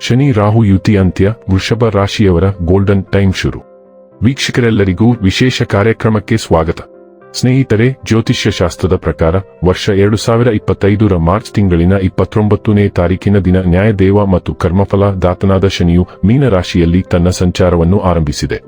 ಶನಿ ರಾಹು ಯುತಿ ಅಂತ್ಯ ವೃಷಭ ರಾಶಿಯವರ ಗೋಲ್ಡನ್ ಟೈಮ್ ಶುರು. ವೀಕ್ಷಕರೆಲ್ಲರಿಗೂ ವಿಶೇಷ ಕಾರ್ಯಕ್ರಮಕ್ಕೆ ಸ್ವಾಗತ. ಸ್ನೇಹಿತರೆ ಜ್ಯೋತಿಷ್ಯ ಶಾಸ್ತ್ರದ ಪ್ರಕಾರ, ವರ್ಷ ಎರಡು ಸಾವಿರ ಇಪ್ಪತ್ತೈದರ ಮಾರ್ಚ್ ತಿಂಗಳಿನ ಇಪ್ಪತ್ತೊಂಬತ್ತನೇ ತಾರೀಕಿನ ದಿನ ನ್ಯಾಯದೇವ ಮತ್ತು ಕರ್ಮಫಲ ದಾತನಾದ ಶನಿಯು ಮೀನರಾಶಿಯಲ್ಲಿ ತನ್ನ ಸಂಚಾರವನ್ನು ಆರಂಭಿಸಿದೆ.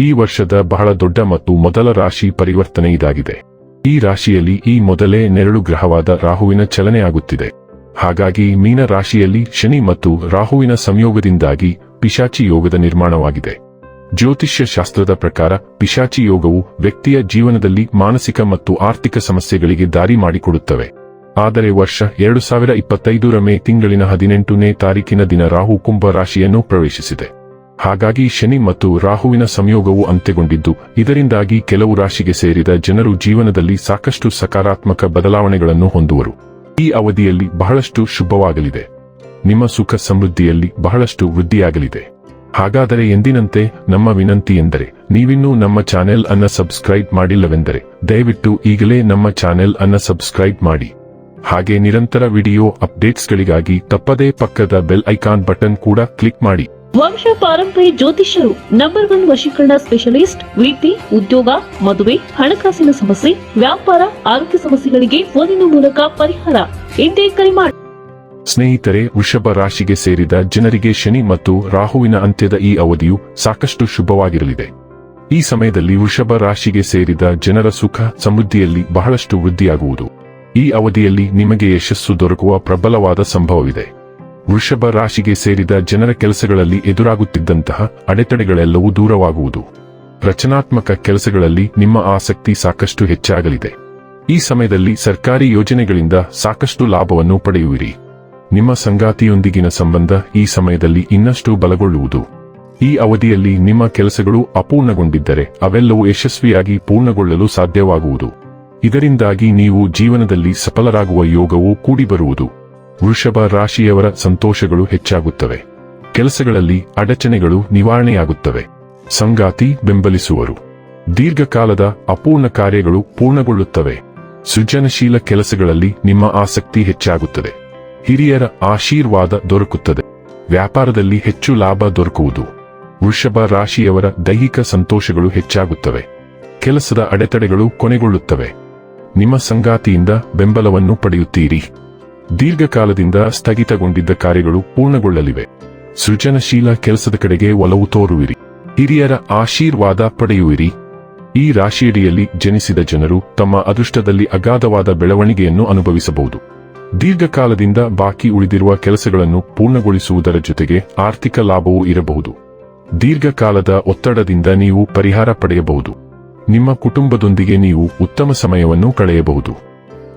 ಈ ವರ್ಷದ ಬಹಳ ದೊಡ್ಡ ಮತ್ತು ಮೊದಲ ರಾಶಿ ಪರಿವರ್ತನೆ ಇದಾಗಿದೆ ಈ ರಾಶಿಯಲ್ಲಿ ಈ ಮೊದಲೇ ನೆರಳು ಗ್ರಹವಾದ ರಾಹುವಿನ ಚಲನೆಯಾಗುತ್ತಿದೆ. ಹಾಗಾಗಿ ಮೀನ ರಾಶಿಯಲ್ಲಿ ಶನಿ ಮತ್ತು ರಾಹುವಿನ ಸಂಯೋಗದಿಂದಾಗಿ ಪಿಶಾಚಿ ಯೋಗದ ನಿರ್ಮಾಣವಾಗಿದೆ. ಜ್ಯೋತಿಷ್ಯ ಶಾಸ್ತ್ರದ ಪ್ರಕಾರ ಪಿಶಾಚಿ ಯೋಗವು ವ್ಯಕ್ತಿಯ ಜೀವನದಲ್ಲಿ ಮಾನಸಿಕ ಮತ್ತು ಆರ್ಥಿಕ ಸಮಸ್ಯೆಗಳಿಗೆ ದಾರಿ ಮಾಡಿಕೊಡುತ್ತವೆ. ಆದರೆ ವರ್ಷ ಎರಡು ಸಾವಿರ ಇಪ್ಪತ್ತೈದರ ಮೇ ತಿಂಗಳಿನ ಹದಿನೆಂಟನೇ ತಾರೀಕಿನ ದಿನ ರಾಹು ಕುಂಭ ರಾಶಿಯನ್ನು ಪ್ರವೇಶಿಸಿದೆ. ಹಾಗಾಗಿ ಶನಿ ಮತ್ತು ರಾಹುವಿನ ಸಂಯೋಗವು ಅಂತ್ಯಗೊಂಡಿದ್ದು, ಇದರಿಂದಾಗಿ ಕೆಲವು ರಾಶಿಗೆ ಸೇರಿದ ಜನರು ಜೀವನದಲ್ಲಿ ಸಾಕಷ್ಟು ಸಕಾರಾತ್ಮಕ ಬದಲಾವಣೆಗಳನ್ನು ಹೊಂದುವರು. ಈ ಅವಧಿಯಲ್ಲಿ ಬಹಳಷ್ಟು ಶುಭವಾಗಲಿದೆ. ನಿಮ್ಮ ಸುಖ ಸಮೃದ್ಧಿಯಲ್ಲಿ ಬಹಳಷ್ಟು ವೃದ್ಧಿಯಾಗಲಿದೆ. ಹಾಗಾದರೆ ಎಂದಿನಂತೆ ನಮ್ಮ ವಿನಂತಿ ಎಂದರೆ, ನೀವಿನ್ನೂ ನಮ್ಮ ಚಾನೆಲ್ ಅನ್ನ ಸಬ್ಸ್ಕ್ರೈಬ್ ಮಾಡಿಲ್ಲವೆಂದರೆ, ದಯವಿಟ್ಟು ಈಗಲೇ ನಮ್ಮ ಚಾನೆಲ್ ಅನ್ನ ಸಬ್ಸ್ಕ್ರೈಬ್ ಮಾಡಿ. ಹಾಗೆ ನಿರಂತರ ವಿಡಿಯೋ ಅಪ್ಡೇಟ್ಸ್ಗಳಿಗಾಗಿ ತಪ್ಪದೇ ಪಕ್ಕದ ಬೆಲ್ ಐಕಾನ್ ಬಟನ್ ಕೂಡ ಕ್ಲಿಕ್ ಮಾಡಿ. ವಂಶ ಪಾರಂಪರ್ಯ ಜ್ಯೋತಿಷ್ಯರು ನಂಬರ್ ಒನ್ ವಶೀಕರಣ ಸ್ಪೆಷಲಿಸ್ಟ್ ವೃತ್ತಿ ಉದ್ಯೋಗ, ಮದುವೆ, ಹಣಕಾಸಿನ ಸಮಸ್ಯೆ, ವ್ಯಾಪಾರ, ಆರೋಗ್ಯ ಸಮಸ್ಯೆಗಳಿಗೆ ಫೋನಿನ ಮೂಲಕ ಪರಿಹಾರ. ಎಂದೇ ಕರೆ ಮಾಡಿ ಸ್ನೇಹಿತರೆ, ವೃಷಭ ರಾಶಿಗೆ ಸೇರಿದ ಜನರಿಗೆ ಶನಿ ಮತ್ತು ರಾಹುವಿನ ಅಂತ್ಯದ ಈ ಅವಧಿಯು ಸಾಕಷ್ಟು ಶುಭವಾಗಿರಲಿದೆ. ಈ ಸಮಯದಲ್ಲಿ ವೃಷಭ ರಾಶಿಗೆ ಸೇರಿದ ಜನರ ಸುಖ ಸಮೃದ್ಧಿಯಲ್ಲಿ ಬಹಳಷ್ಟು ವೃದ್ಧಿಯಾಗುವುದು. ಈ ಅವಧಿಯಲ್ಲಿ ನಿಮಗೆ ಯಶಸ್ಸು ದೊರಕುವ ಪ್ರಬಲವಾದ ಸಂಭವವಿದೆ. ವೃಷಭ ರಾಶಿಗೆ ಸೇರಿದ ಜನರ ಕೆಲಸಗಳಲ್ಲಿ ಎದುರಾಗುತ್ತಿದ್ದಂತಹ ಅಡೆತಡೆಗಳೆಲ್ಲವೂ ದೂರವಾಗುವುದು. ರಚನಾತ್ಮಕ ಕೆಲಸಗಳಲ್ಲಿ ನಿಮ್ಮ ಆಸಕ್ತಿ ಸಾಕಷ್ಟು ಹೆಚ್ಚಾಗಲಿದೆ. ಈ ಸಮಯದಲ್ಲಿ ಸರ್ಕಾರಿ ಯೋಜನೆಗಳಿಂದ ಸಾಕಷ್ಟು ಲಾಭವನ್ನು ಪಡೆಯುವಿರಿ. ನಿಮ್ಮ ಸಂಗಾತಿಯೊಂದಿಗಿನ ಸಂಬಂಧ ಈ ಸಮಯದಲ್ಲಿ ಇನ್ನಷ್ಟು ಬಲಗೊಳ್ಳುವುದು. ಈ ಅವಧಿಯಲ್ಲಿ ನಿಮ್ಮ ಕೆಲಸಗಳು ಅಪೂರ್ಣಗೊಂಡಿದ್ದರೆ ಅವೆಲ್ಲವೂ ಯಶಸ್ವಿಯಾಗಿ ಪೂರ್ಣಗೊಳ್ಳಲು ಸಾಧ್ಯವಾಗುವುದು. ಇದರಿಂದಾಗಿ ನೀವು ಜೀವನದಲ್ಲಿ ಸಫಲರಾಗುವ ಯೋಗವೂ ಕೂಡಿಬರುವುದು. ವೃಷಭ ರಾಶಿಯವರ ಸಂತೋಷಗಳು ಹೆಚ್ಚಾಗುತ್ತವೆ. ಕೆಲಸಗಳಲ್ಲಿ ಅಡಚಣೆಗಳು ನಿವಾರಣೆಯಾಗುತ್ತವೆ. ಸಂಗಾತಿ ಬೆಂಬಲಿಸುವರು. ದೀರ್ಘಕಾಲದ ಅಪೂರ್ಣ ಕಾರ್ಯಗಳು ಪೂರ್ಣಗೊಳ್ಳುತ್ತವೆ. ಸೃಜನಶೀಲ ಕೆಲಸಗಳಲ್ಲಿ ನಿಮ್ಮ ಆಸಕ್ತಿ ಹೆಚ್ಚಾಗುತ್ತದೆ. ಹಿರಿಯರ ಆಶೀರ್ವಾದ ದೊರಕುತ್ತದೆ. ವ್ಯಾಪಾರದಲ್ಲಿ ಹೆಚ್ಚು ಲಾಭ ದೊರಕುವುದು. ವೃಷಭ ರಾಶಿಯವರ ದೈಹಿಕ ಸಂತೋಷಗಳು ಹೆಚ್ಚಾಗುತ್ತವೆ. ಕೆಲಸದ ಅಡೆತಡೆಗಳು ಕೊನೆಗೊಳ್ಳುತ್ತವೆ. ನಿಮ್ಮ ಸಂಗಾತಿಯಿಂದ ಬೆಂಬಲವನ್ನು ಪಡೆಯುತ್ತೀರಿ. ದೀರ್ಘಕಾಲದಿಂದ ಸ್ಥಗಿತಗೊಂಡಿದ್ದ ಕಾರ್ಯಗಳು ಪೂರ್ಣಗೊಳ್ಳಲಿವೆ. ಸೃಜನಶೀಲ ಕೆಲಸದ ಕಡೆಗೆ ಒಲವು ತೋರುವಿರಿ. ಹಿರಿಯರ ಆಶೀರ್ವಾದ ಪಡೆಯುವಿರಿ. ಈ ರಾಶಿಯಡಿಯಲ್ಲಿ ಜನಿಸಿದ ಜನರು ತಮ್ಮ ಅದೃಷ್ಟದಲ್ಲಿ ಅಗಾಧವಾದ ಬೆಳವಣಿಗೆಯನ್ನು ಅನುಭವಿಸಬಹುದು. ದೀರ್ಘಕಾಲದಿಂದ ಬಾಕಿ ಉಳಿದಿರುವ ಕೆಲಸಗಳನ್ನು ಪೂರ್ಣಗೊಳಿಸುವುದರ ಜೊತೆಗೆ ಆರ್ಥಿಕ ಲಾಭವೂ ಇರಬಹುದು. ದೀರ್ಘಕಾಲದ ಒತ್ತಡದಿಂದ ನೀವು ಪರಿಹಾರ ಪಡೆಯಬಹುದು. ನಿಮ್ಮ ಕುಟುಂಬದೊಂದಿಗೆ ನೀವು ಉತ್ತಮ ಸಮಯವನ್ನು ಕಳೆಯಬಹುದು.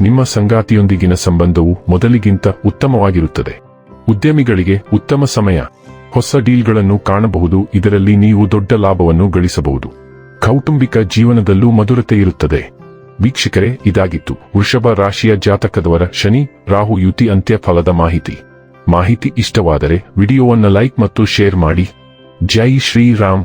ನಿಮ್ಮ ಸಂಗಾತಿಯೊಂದಿಗಿನ ಸಂಬಂಧವು ಮೊದಲಿಗಿಂತ ಉತ್ತಮವಾಗಿರುತ್ತದೆ. ಉದ್ಯಮಿಗಳಿಗೆ ಉತ್ತಮ ಸಮಯ. ಹೊಸ ಡೀಲ್ಗಳನ್ನು ಕಾಣಬಹುದು, ಇದರಲ್ಲಿ ನೀವು ದೊಡ್ಡ ಲಾಭವನ್ನು ಗಳಿಸಬಹುದು. ಕೌಟುಂಬಿಕ ಜೀವನದಲ್ಲೂ ಮಧುರತೆ ಇರುತ್ತದೆ. ವೀಕ್ಷಕರೇ, ಇದಾಗಿತ್ತು. ವೃಷಭ ರಾಶಿಯ ಜಾತಕದವರ ಶನಿ, ರಾಹು ಯುತಿ ಅಂತ್ಯಫಲದ ಮಾಹಿತಿ. ಮಾಹಿತಿ ಇಷ್ಟವಾದರೆ ವಿಡಿಯೋವನ್ನು ಲೈಕ್ ಮತ್ತು ಶೇರ್ ಮಾಡಿ. ಜೈ ಶ್ರೀರಾಮ್.